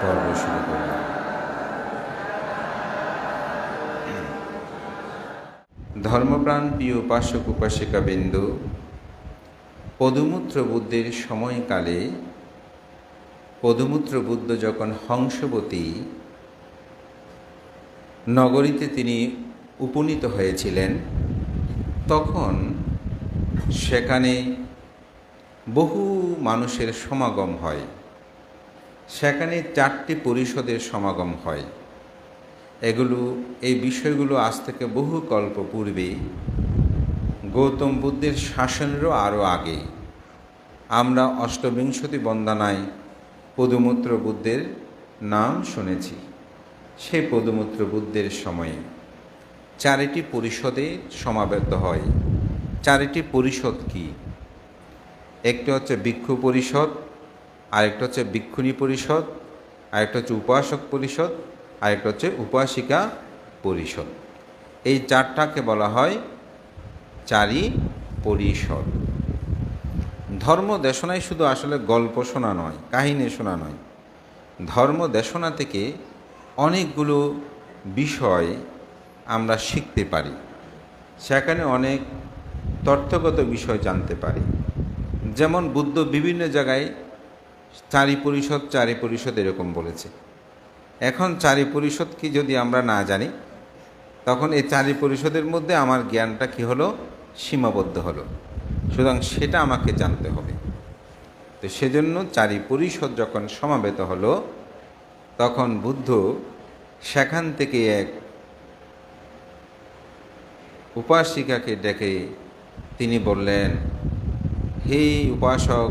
পর্ব শুরু করলাম। ধর্মপ্রাণ প্রিয় উপাসক উপাসিকা বিন্দু, পদমূত্র বুদ্ধের সময়কালে পদুমূত্র বুদ্ধ যখন হংসবতী, নগরীতে তিনি উপনীত হয়েছিলেন, তখন সেখানে বহু মানুষের সমাগম হয়। সেখানে চারটি পরিষদের সমাগম হয়। এগুলো, এই বিষয়গুলো আজ থেকে বহু কল্প পূর্বে গৌতম বুদ্ধের শাসনেরও আরও আগে। আমরা অষ্টবিংশতি বন্দনায় পদুমূত্র বুদ্ধের নাম শুনেছি। সেই পদুমূত্র বুদ্ধের সময়ে চারিটি পরিষদে সমাবেত হয়। চারিটি পরিষদ কি? একটি হচ্ছে ভিক্ষু পরিষদ আরেকটা হচ্ছে ভিক্ষুণী পরিষদ, আরেকটা হচ্ছে উপাসক পরিষদ, আরেকটা হচ্ছে উপাসিকা পরিষদ। এই চারটাকে বলা হয় চারি পরিষদ। ধর্ম দেশনায় শুধু আসলে গল্প শোনা নয়, কাহিনী শোনা নয়। ধর্ম দেশনা থেকে অনেকগুলো বিষয় আমরা শিখতে পারি। সেখানে অনেক তথ্যগত বিষয় জানতে পারি। যেমন বুদ্ধ বিভিন্ন জায়গায় চারি পরিষদ চারি পরিষদ এরকম বলেছে। এখন চারি পরিষদ কি যদি আমরা না জানি, তখন এই চারি পরিষদের মধ্যে আমার জ্ঞানটা কি হলো? সীমাবদ্ধ হলো। সুতরাং সেটা আমাকে জানতে হবে। তো সেজন্য চারি পরিষদ যখন সমাবেত হলো, তখন বুদ্ধ সেখান থেকে এক উপাসিকাকে ডেকে তিনি বললেন, হে উপাসক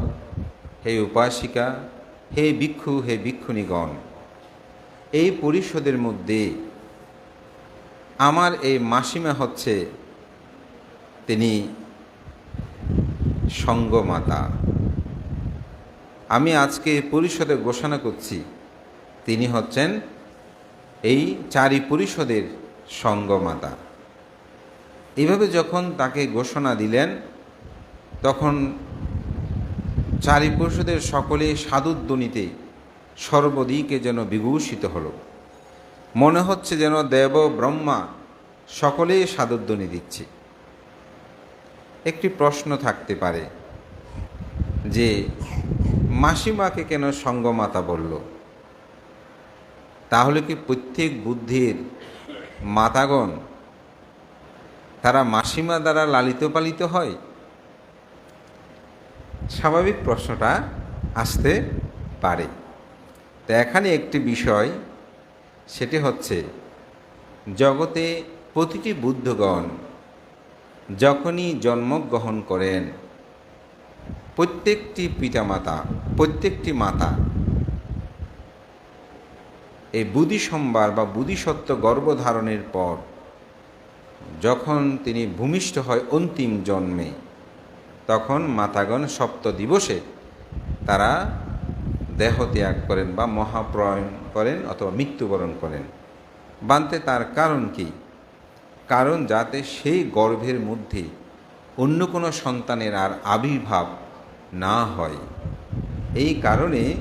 হে উপাসিকা, হে ভিক্ষু, হে ভিক্ষুণীগণ, এই পরিষদের মধ্যে আমার এই মাসিমা হচ্ছে তিনি সঙ্গমাতা। আমি আজকে পরিষদে ঘোষণা করছি, তিনি হচ্ছেন এই চারি পরিষদের সঙ্গমাতা। এভাবে যখন তাকে ঘোষণা দিলেন, তখন চারি পরিষদের সকলে সাধুধ্বনিতে সর্বদিকে যেন বিভূষিত হলো। মনে হচ্ছে যেন দেব ব্রহ্মা সকলেই সাধুধ্বনি দিচ্ছে। একটি প্রশ্ন থাকতে পারে যে, মাসিমাকে কেন সঙ্গমাতা বলল? তাহলে কি প্রত্যেক বুদ্ধির মাতাগণ তারা মাসিমা দ্বারা লালিত পালিত হয়? স্বাভাবিক প্রশ্নটা আসতে পারে। তো এখানে একটি বিষয়, সেটি হচ্ছে, জগতে প্রতিটি বুদ্ধগণ যখনই জন্মগ্রহণ করেন, প্রত্যেকটি পিতামাতা, প্রত্যেকটি মাতা এই বুধি সম্বার বা বুধিসত্ত্ব গর্ভধারণের পর, যখন তিনি ভূমিষ্ঠ হয় অন্তিম জন্মে তখন মাতাগণ সপ্ত দিবসে তারা দেহ ত্যাগ করেন বা মহাপ্রয়ণ করেন অথবা মৃত্যুবরণ করেন। বানতে তার কারণ কি? কারণ যাতে সেই গর্ভের মধ্যে অন্য কোনো সন্তানের আর আবির্ভাব না হয়। এই কারণে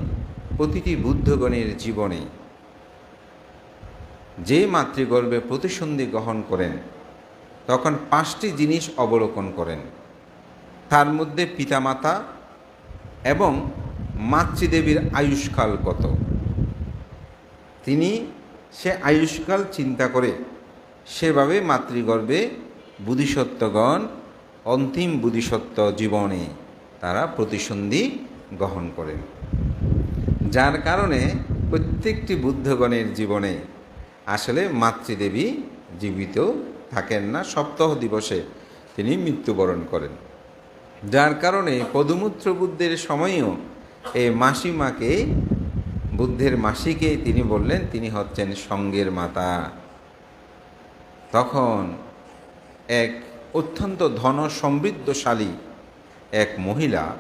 প্রতিটি বুদ্ধগণের জীবনে যে মাতৃগর্ভে প্রতিসন্ধি গ্রহণ করেন, তখন পাঁচটি জিনিস অবলোকন করেন। তার মধ্যে পিতামাতা এবং মাতৃদেবীর আয়ুষ্কাল কত? তিনি সে আয়ুষ্কাল চিন্তা করে সেভাবে মাতৃগর্ভে বুধিসত্ত্বগণ অন্তিম বুধিসত্ত্ব জীবনে তারা প্রতিসন্ধি গ্রহণ করেন। যার কারণে প্রত্যেকটি বুদ্ধগণের জীবনে আসলে মাতৃদেবী জীবিত থাকেন না। সপ্তাহ দিবসে তিনি মৃত্যুবরণ করেন। যার কারণে পদমূত্র বুদ্ধের সময়েও এই মাসিমাকে, বুদ্ধের মাসিকে তিনি বললেন, তিনি হচ্ছেন সঙ্গের মাতা। তখন এক অত্যন্ত ধন সমৃদ্ধশালী এক মহিলা,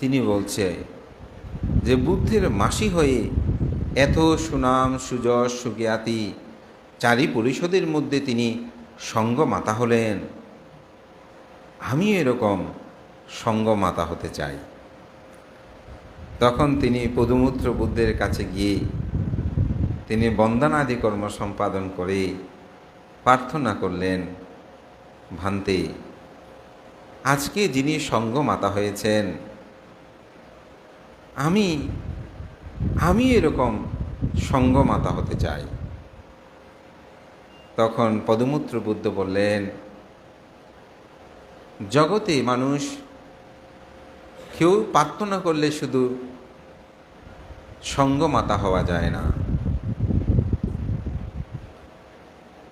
তিনি বলছে যে, বুদ্ধের মাসি হয়ে এত সুনাম, সুযশ, সুজ্ঞাতি চারি পরিষদের মধ্যে তিনি সঙ্গমাতা হলেন। আমিও এরকম সঙ্গমাতা হতে চাই। তখন তিনি পদুমূত্র বুদ্ধের কাছে গিয়ে তিনি বন্দনাদি কর্ম সম্পাদন করে প্রার্থনা করলেন, ভান্তে, আজকে যিনি সঙ্গ মাতা হয়েছেন, আমি আমি এরকম সঙ্গ মাতা হতে চাই। তখন পদমূত্র বুদ্ধ বললেন জগতে মানুষ কেউ প্রার্থনা করলে শুধু সঙ্গমাতা হওয়া যায় না।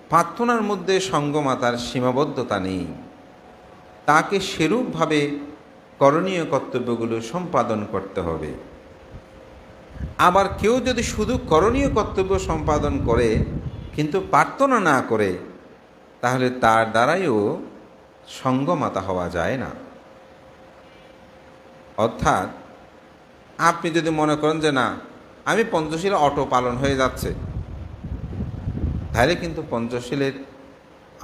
প্রার্থনার মধ্যে সঙ্গমাতার সীমাবদ্ধতা নেই। তাকে সেরূপভাবে করণীয় কর্তব্যগুলো সম্পাদন করতে হবে। আবার কেউ যদি শুধু করণীয় কর্তব্য সম্পাদন করে, কিন্তু প্রার্থনা না করে, তাহলে তার দ্বারাইও সঙ্গমাতা হওয়া যায় না। অর্থাৎ, আপনি যদি মনে করেন যে না, আমি পঞ্চশীল অটো পালন হয়ে যাচ্ছে, তাহলে কিন্তু পঞ্চশীলের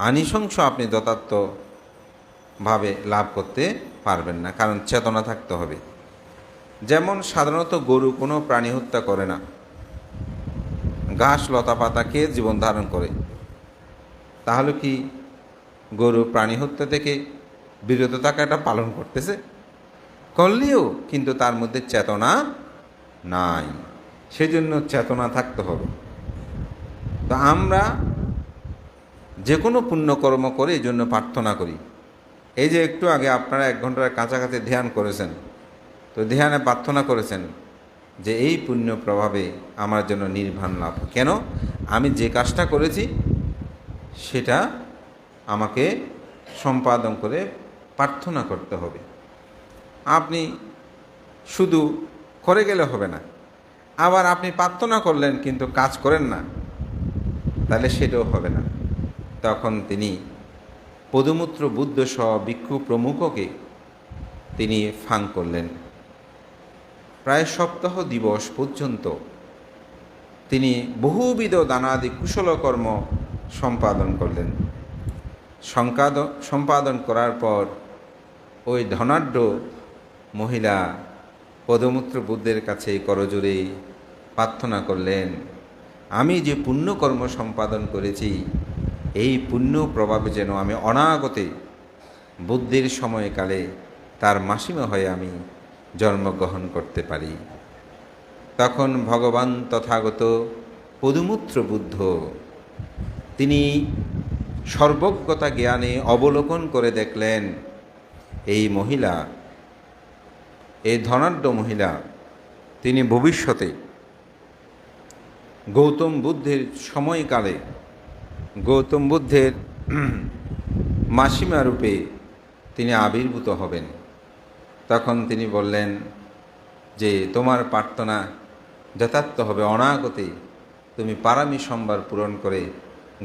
আনিশংস আপনি যথার্থভাবে লাভ করতে পারবেন না, কারণ চেতনা থাকতে হবে। যেমন সাধারণত গরু কোনো প্রাণী হত্যা করে না, ঘাস, লতা পাতা খেয়ে জীবন ধারণ করে, তাহলে কি গরু প্রাণী হত্যা থেকে বিরত থাকাটা পালন করতেছে। করলেও কিন্তু তার মধ্যে চেতনা নাই। সেজন্য চেতনা থাকতে হবে। তো আমরা যে কোনো পুণ্যকর্ম করে এই জন্য প্রার্থনা করি। এই যে একটু আগে আপনারা এক ঘণ্টার কাছাকাছি ধ্যান করেছেন, তো ধ্যানে প্রার্থনা করেছেন যে এই পুণ্য প্রভাবে আমার জন্য নির্বাণ লাভ। কেন? আমি যে কাজটা করেছি, সেটা আমাকে সম্পাদন করে প্রার্থনা করতে হবে। আপনি শুধু করে গেলে হবে না, আবার আপনি প্রার্থনা করলেন কিন্তু কাজ করেন না, তাহলে সেটাও হবে না। তখন তিনি পদমূত্র বুদ্ধ সহ ভিক্ষু প্রমুখকে তিনি ফাং করলেন। প্রায় সপ্তাহ দিবস পর্যন্ত তিনি বহুবিধ দানাদি কুশলকর্ম সম্পাদন করলেন। সম্পাদন করার পর ওই ধনাঢ্য মহিলা পদমূত্র বুদ্ধের কাছে করজোরে প্রার্থনা করলেন, আমি যে পুণ্যকর্ম সম্পাদন করেছি, এই পুণ্য প্রভাবে যেন আমি অনাগতে বুদ্ধির সময়কালে তার মাসিমা হয়ে আমি জন্মগ্রহণ করতে পারি। তখন ভগবান তথাগত পদুমূত্র বুদ্ধ, তিনি সর্বজ্ঞতা জ্ঞানে অবলোকন করে দেখলেন, এই মহিলা এই ধনাঢ্য মহিলা, তিনি ভবিষ্যতে গৌতম বুদ্ধের সময়কালে, গৌতম বুদ্ধের মাসিমা রূপে তিনি আবির্ভূত হবেন। তখন তিনি বললেন যে, তোমার প্রার্থনা যথার্থ হবে। অনাগতে তুমি পারামি সম্বার পূরণ করে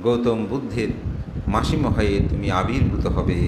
গৌতম বুদ্ধের মাসিমা হয়ে তুমি আবির্ভূত হবে।